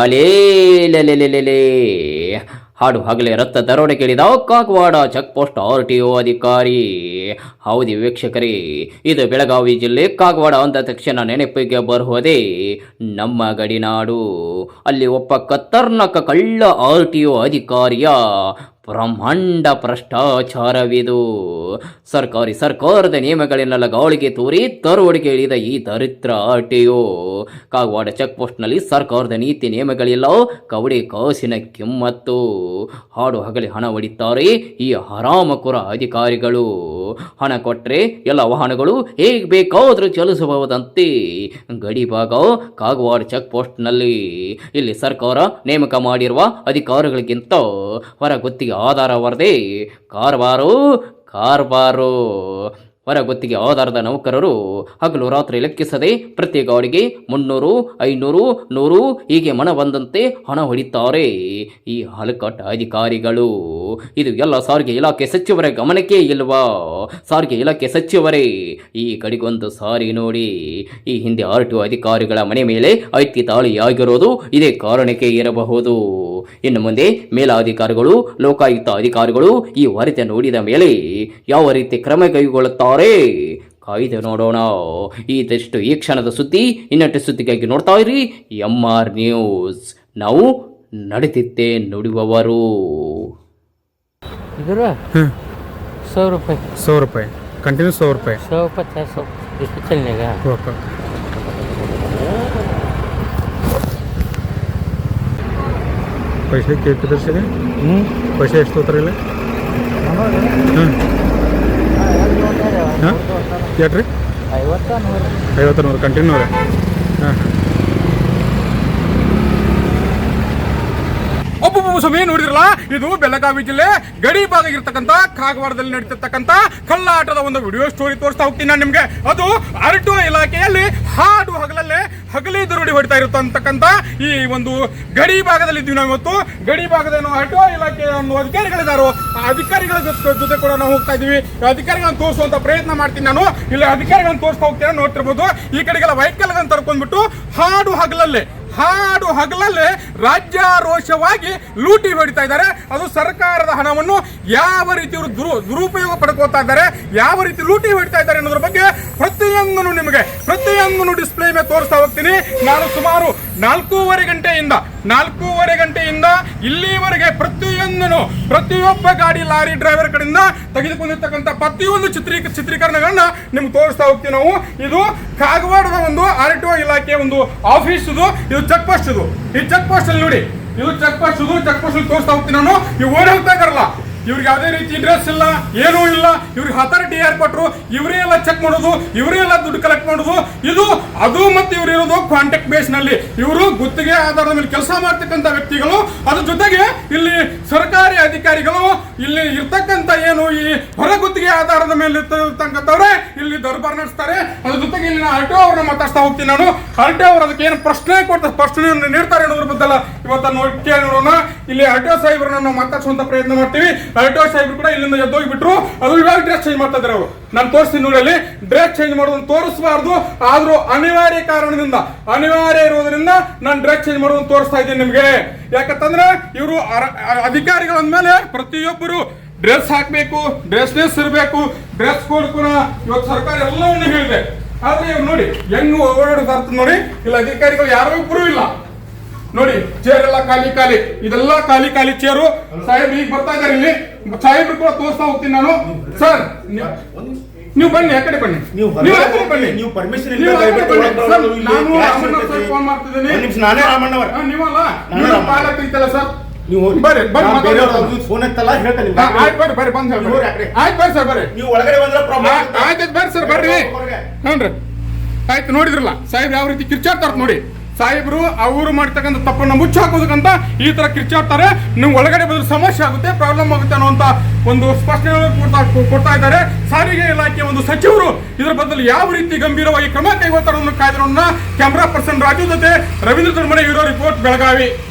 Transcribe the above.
ಅಲೇಲೆಲೆಲೆಲೆಲೆ ಹಾಡು ಹಗಲೇ ರಕ್ತ ದರೋಡೆ ಕೇಳಿದ Kagwad check post R T O ಅಧಿಕಾರಿ. ಹೌದು ವೀಕ್ಷಕರೇ, ಇದು ಬೆಳಗಾವಿ ಜಿಲ್ಲೆ ಕಾಗವಾಡ ಅಂದ ತಕ್ಷಣ ನೆನಪಿಗೆ ಬರುವುದೇ ನಮ್ಮ ಗಡಿನಾಡು. ಅಲ್ಲಿ ಒಬ್ಬ ಕತ್ತರ್ನಕ ಕಳ್ಳ ಆರ್ ಟಿ ಒ ಅಧಿಕಾರಿಯ ಬ್ರಹ್ಮಾಂಡ ಭ್ರಷ್ಟಾಚಾರವಿದು. ಸರ್ಕಾರಿ ಸರ್ಕಾರದ ನಿಯಮಗಳನ್ನೆಲ್ಲ ಗಾಳಿಗೆ ತೋರಿ ತರುವಡಿಗೆ ಇಳಿದ ಈ ದರಿದ್ರ ಆಟೆಯು. ಕಾಗವಾಡ ಚೆಕ್ ಪೋಸ್ಟ್ನಲ್ಲಿ ಸರ್ಕಾರದ ನೀತಿ ನಿಯಮಗಳಿಲ್ಲ ಕವಡೆ ಕಾಸಿನ ಕಿಮ್ಮತ್ತು. ಹಾಡು ಹಗಲಿ ಹಣ ಹೊಡಿತಾರೆ ಈ ಹರಾಮಕುರ ಅಧಿಕಾರಿಗಳು. ಹಣ ಕೊಟ್ಟರೆ ಎಲ್ಲ ವಾಹನಗಳು ಹೇಗೆ ಬೇಕಾದರೂ ಚಲಿಸಬಹುದಂತೆ. ಗಡಿ ಭಾಗ ಕಾಗವಾಡ ಚೆಕ್ ಪೋಸ್ಟ್ನಲ್ಲಿ ಇಲ್ಲಿ ಸರ್ಕಾರ ನೇಮಕ ಮಾಡಿರುವ ಅಧಿಕಾರಿಗಳಿಗಿಂತ ಹೊರ ಗುತ್ತಿಗೆ ಆಧಾರ ವರದಿ ಕಾರ್ಬಾರು ಕಾರ್ಬಾರು ಹೊರ ಗೊತ್ತಿಗೆ ಆಧಾರದ ನೌಕರರು ಹಗಲು ರಾತ್ರಿ ಲೆಕ್ಕಿಸದೆ ಪ್ರತಿ ಗಾಡಿಗೆ ಮುನ್ನೂರು, ಐನೂರು, ನೂರು, ಹೀಗೆ ಮನ ಬಂದಂತೆ ಹಣ ಹೊಡಿತಾರೆ. ಈ ಹಲಕಟ್ಟ ಅಧಿಕಾರಿಗಳು ಇದು ಎಲ್ಲ ಸಾರಿಗೆ ಇಲಾಖೆ ಸಚಿವರ ಗಮನಕ್ಕೆ ಇಲ್ವಾ? ಸಾರಿಗೆ ಇಲಾಖೆ ಸಚಿವರೇ, ಈ ಕಡೆಗೊಂದು ಸಾರಿ ನೋಡಿ. ಈ ಹಿಂದೆ ಆರ್ ಟಿ ಅಧಿಕಾರಿಗಳ ಮನೆ ಮೇಲೆ ಐತಿ ದಾಳಿಯಾಗಿರೋದು ಇದೇ ಕಾರಣಕ್ಕೆ ಇರಬಹುದು. ಇನ್ನು ಮುಂದೆ ಮೇಲಾಧಿಕಾರಿಗಳು, ಲೋಕಾಯುಕ್ತ ಅಧಿಕಾರಿಗಳು ಈ ವರದಿ ನೋಡಿದ ಮೇಲೆ ಯಾವ ರೀತಿ ಕ್ರಮ ಕೈಗೊಳ್ಳುತ್ತಾರೆ? ಕಾಯ್ದೆ ನೋಡೋಣ. ಇದೆಷ್ಟು ಈ ಕ್ಷಣದ ಸುದ್ದಿ, ಇನ್ನಷ್ಟು ಸುದ್ದಿಗಾಗಿ ನೋಡ್ತಾ ಇರಿ ಎಂ ಆರ್ ನ್ಯೂಸ್. ನಾವು ನಡೆದಿದ್ದೇ ನುಡಿಯುವವರು. ಇದ್ರ ಹ್ಞೂ ಸಾವಿರ ರೂಪಾಯಿ ಸौ रुपये कंटिन्यू सौ रुपये सौ पचास सौ इसको चलने का ओके पैसे किती तसे पैसे ಎಷ್ಟು ಹೋಗ್ತಾರೆ ಇಲ್ಲಿ ಹ್ಞೂ ಹಾಂ ಎಷ್ಟು ರೀ ಐವತ್ತ ನೂರು ಐವತ್ತು ನೂರು ಕಂಟಿನ್ಯೂ ರೀ ಹಾಂ ಸಮಯ ನೋಡಿದ್ರಲ್ಲ? ಇದು ಬೆಳಗಾವಿ ಜಿಲ್ಲೆ ಗಡಿ ಭಾಗ ಇರ್ತಕ್ಕಂಥ ಕಾಗವಾಡದಲ್ಲಿ ನಡೀತಿರ್ತಕ್ಕಂಥ ಕಳ್ಳಾಟದ ಒಂದು ವಿಡಿಯೋ ಸ್ಟೋರಿ ತೋರಿಸ್ತಾ ಹೋಗ್ತೀನಿ ನಾನು ನಿಮ್ಗೆ. ಅದು ಅರಟು ಇಲಾಖೆಯಲ್ಲಿ ಹಾಡು ಹಗಲಲ್ಲೇ ಹಗಲಿ ದುರುಡಿ ಹೊಡಿತಾ ಇರತಕ್ಕಂಥ ಈ ಒಂದು ಗಡಿ ಭಾಗದಲ್ಲಿ ಇದ್ದೀವಿ ನಾವು ಇವತ್ತು. ಗಡಿ ಭಾಗದ ಅರಟು ಇಲಾಖೆಯ ಒಂದು ಅಧಿಕಾರಿಗಳಿದಾರೋ, ಆ ಅಧಿಕಾರಿಗಳ ಜೊತೆ ಕೂಡ ನಾವು ಹೋಗ್ತಾ ಇದೀವಿ ಅಧಿಕಾರಿಗಳನ್ನು ತೋರಿಸುವಂತ ಪ್ರಯತ್ನ ಮಾಡ್ತೀನಿ ನಾನು. ಇಲ್ಲಿ ಅಧಿಕಾರಿಗಳನ್ನು ತೋರಿಸ್ತಾ ಹೋಗ್ತೀನಿ ನೋಡ್ತಿರ್ಬೋದು. ಈ ಕಡೆಗೆಲ್ಲ ವೈಕಲ್ಗಳನ್ನು ತರ್ಕೊಂಡ್ಬಿಟ್ಟು ಹಾಡು ಹಗಲಲ್ಲೇ ಹಾಡು ಹಗಲಲ್ಲೇ ರಾಜ್ಯಾರೋಷವಾಗಿ ಲೂಟಿ ಹೊಡಿತಾ ಇದ್ದಾರೆ. ಅದು ಸರ್ಕಾರದ ಹಣವನ್ನು ಯಾವ ರೀತಿ ದುರು, ದುರುಪಯೋಗ ಪಡ್ಕೋತಾ ಇದ್ದಾರೆ, ಯಾವ ರೀತಿ ಲೂಟಿ ಹೊಡಿತಾ ಇದ್ದಾರೆ ಅನ್ನೋದ್ರ ಬಗ್ಗೆ ಪ್ರತಿಯೊಂದನ್ನು ನಿಮಗೆ, ಪ್ರತಿಯೊಂದನ್ನು ಡಿಸ್ಪ್ಲೇ ಮೇಲೆ ತೋರಿಸ್ತಾ ಹೋಗ್ತೀನಿ. ನಾನು ಸುಮಾರು ನಾಲ್ಕೂವರೆ ಗಂಟೆಯಿಂದ ನಾಲ್ಕೂವರೆ ಗಂಟೆಯಿಂದ ಇಲ್ಲಿವರೆಗೆ ಪ್ರತಿಯೊಂದನು ಪ್ರತಿಯೊಬ್ಬ ಗಾಡಿ ಲಾರಿ ಡ್ರೈವರ್ ಕಡೆಯಿಂದ ತೆಗೆದುಕೊಂಡಿರ್ತಕ್ಕಂಥ ಪ್ರತಿಯೊಂದು ಚಿತ್ರೀ, ಚಿತ್ರೀಕರಣಗಳನ್ನ ನಿಮ್ಗೆ ತೋರಿಸ್ತಾ ಹೋಗ್ತೀವಿ ನಾವು. ಇದು ಕಾಗವಾಡದ ಒಂದು ಆರ್ ಟಿ ಇಲಾಖೆ ಒಂದು ಆಫೀಸ್ ಇದು ಇದು ಚೆಕ್ ಪೋಸ್ಟ್ ಇದು. ಈ ಚೆಕ್ ಪೋಸ್ಟ್ ಅಲ್ಲಿ ನೋಡಿ. ಇದು ಚೆಕ್ ಪೋಸ್ಟ್ ಇದು ಚೆಕ್ ಪೋಸ್ಟ್ ತೋರಿಸ್ತಾ ಹೋಗ್ತೀನಿ ನಾನು. ಇವು ಓಡಿ ಹೋಗ್ತಾ ಇದಾರಲ್ಲ ಇವ್ರಿಗೆ ಯಾವುದೇ ರೀತಿ ಇಂಟ್ರೆಸ್ಟ್ ಇಲ್ಲ, ಏನೂ ಇಲ್ಲ. ಇವ್ರಿಗೆ ಅಥಾರಿಟಿ ಯಾರು ಕೊಟ್ಟರು ಇವರೇ ಎಲ್ಲ ಚೆಕ್ ಮಾಡೋದು, ಇವರೇ ಎಲ್ಲ ದುಡ್ಡು ಕಲೆಕ್ಟ್ ಮಾಡೋದು. ಇದು, ಅದು ಮತ್ತೆ ಇವ್ರು ಇರೋದು ಕಾಂಟ್ಯಾಕ್ಟ್ ಬೇಸ್ನಲ್ಲಿ. ಇವರು ಗುತ್ತಿಗೆ ಆಧಾರದ ಮೇಲೆ ಕೆಲಸ ಮಾಡ್ತಕ್ಕಂಥ ವ್ಯಕ್ತಿಗಳು. ಅದ್ರ ಜೊತೆಗೆ ಇಲ್ಲಿ ಸರ್ಕಾರಿ ಅಧಿಕಾರಿಗಳು, ಇಲ್ಲಿ ಇರ್ತಕ್ಕಂಥ ಏನು ಈ ಹೊರ ಗುತ್ತಿಗೆ ಆಧಾರದ ಮೇಲೆ ಇರ್ತಕ್ಕಂಥವ್ರೆ, ಇಲ್ಲಿ ದರ್ಬಾರ್ ನಡೆಸ್ತಾರೆ. ಅದ್ರ ಜೊತೆಗೆ ಇಲ್ಲಿ ಆರ್ಟೋ ಅವ್ರನ್ನ ಮಾತಾಡ್ತಾ ಹೋಗ್ತೀನಿ ನಾನು. ಆರ್ಟೋ ಅವ್ರು ಅದಕ್ಕೆ ಏನು ಪ್ರಶ್ನೆ ಕೊಡ್ತಾರೆ ಪ್ರಶ್ನೆಯನ್ನು ನೀಡ್ತಾರೆ ಅನ್ನೋದ್ರ ಬದಲ ಇವತ್ತ ನೋಡಿ ನೋಡೋಣ. ಇಲ್ಲಿ ಆರ್ಟೋ ಸಾಹೇಬ್ರನ್ನ ನಾವು ಮಾತಾಡ್ಸುವಂತ ಪ್ರಯತ್ನ ಮಾಡ್ತೀವಿ. ಆರ್ಟೋ ಸಾಹೇಬ್ರು ಕೂಡ ಇಲ್ಲಿಂದ ಎದ್ದೋಗ್ಬಿಟ್ರು. ಅದು ಇವಾಗ ಡ್ರೆಸ್ ಚೇಂಜ್ ಮಾಡ್ತಾ ಇದ್ದಾರೆ ಅವರು. ನಾನು ತೋರಿಸ್ತೀನಿ ನೋಡಿ ಡ್ರೆಸ್ ಚೇಂಜ್ ಮಾಡೋದನ್ನ ತೋರಿಸಬಾರ್ದು. ಆದರೂ ಅನಿವಾರ್ಯ ಕಾರಣದಿಂದ, ಅನಿವಾರ್ಯ ಇರೋದ್ರಿಂದ ನಾನು ಡ್ರೆಸ್ ಚೇಂಜ್ ಮಾಡೋದನ್ನ ತೋರಿಸ್ತಾ ಇದ್ದೀನಿ ನಿಮಗೆ. ಯಾಕಂತಂದ್ರೆ ಇವರು ಅಧಿಕಾರಿಗಳ ಮೇಲೆ ಪ್ರತಿಯೊಬ್ಬರು ಡ್ರೆಸ್ ಹಾಕಬೇಕು ಡ್ರೆಸ್ನೆಸ್ ಇರಬೇಕು ಡ್ರೆಸ್ ಕೋಡ್ ಕೂಡ ಇವತ್ತು ಸರ್ಕಾರ ಎಲ್ಲವನ್ನೂ ಹೇಳಿದೆ. ಆದ್ರೆ ಇವ್ರು ನೋಡಿ, ಹೆಂಗ್ ಓಡಾಡೋದು ನೋಡಿ, ಇಲ್ಲ ಅಧಿಕಾರಿಗಳು ಯಾರೋ ಇಬ್ರು ಇಲ್ಲ. ನೋಡಿ ಚೇರ್ ಎಲ್ಲ ಖಾಲಿ ಖಾಲಿ. ಇದೆಲ್ಲ ಖಾಲಿ ಖಾಲಿ ಚೇರು ಸಾಹೇಬ್ ಈಗ ಬರ್ತಾ ಇದಾರೆ ಇಲ್ಲಿ. ಸಾಹೇಬ್ರು ಕೂಡ ತೋರಿಸ್ತಾ ಹೋಗ್ತೀನಿ ನಾನು. ಸರ್ ನೀವು ಬನ್ನಿ ಆ ಕಡೆ ಬನ್ನಿ. ನೀವು ಬನ್ನಿ. ನೀವು ಪರ್ಮಿಷನ್. ಫೋನ್ ಮಾಡ್ತಿದ್ದೀನಿ. ನಾನೇ ರಾಮಣ್ಣವರ? ನೀವಲ್ಲ? ನೀವು ಪಾಲಕ್ ಇತ್ತಲ್ಲ ಸರ್ ನೀವು ಬರ್ರಿ ಬರ್ರಿ ಫೋನ್ ಎತ್ತಲ್ಲ ಹೇಳ್ತೇನೆ ಆಯ್ತು ಬರ್ರಿ ಬರ್ರಿ ಬಂದ್ ಆ ಆಯ್ತು ಬರ್ರಿ ಸರ್ ಬರ್ರಿ. ನೀವು ಒಳಗಡೆ ಬಂದ್ರೆ ಪ್ರಾಬ್ಲಮ್ ಆ- ಆಯ್ತು ಬರ್ರಿ ಸರ್ ಬರ್ರಿ. ಹ್ಞೂನ್ರಿ ಆಯ್ತು ನೋಡಿದ್ರಲ್ಲ ಸಾಹೇಬ್ ಯಾವ ರೀತಿ ಕಿರ್ಚಾಡ್ತಾರ ನೋಡಿ. ಸಾಹೇಬ್ರು ಅವರು ಮಾಡ್ತಕ್ಕಂಥ ತಪ್ಪನ್ನ ಮುಚ್ಚಿ ಹಾಕೋದಕ್ಕಂತ ಈ ತರ ಕಿರ್ಚಾಡ್ತಾರೆ. ನೀವು ಒಳಗಡೆ ಬಂದ್ರೆ ಸಮಸ್ಯೆ ಆಗುತ್ತೆ, ಪ್ರಾಬ್ಲಮ್ ಆಗುತ್ತೆ ಅನ್ನುವಂತ ಒಂದು ಸ್ಪಷ್ಟನೆ ಕೊಡ್ತಾ ಕೊಡ್ತಾ ಇದ್ದಾರೆ. ಸಾರಿಗೆ ಇಲಾಖೆ ಒಂದು ಸಚಿವರು ಇದರ ಬದಲು ಯಾವ ರೀತಿ ಗಂಭೀರವಾಗಿ ಕ್ರಮ ಕೈಗೊಳ್ತಾರೆ ಅನ್ನೋ ಕ್ಯಾಮ್ರಾ ಪರ್ಸನ್ ರಾಜು ಜೊತೆ ರವೀಂದ್ರ ತರ್ಮನೆ ಇರೋ ರಿಪೋರ್ಟ್ ಬೆಳಗಾವಿ.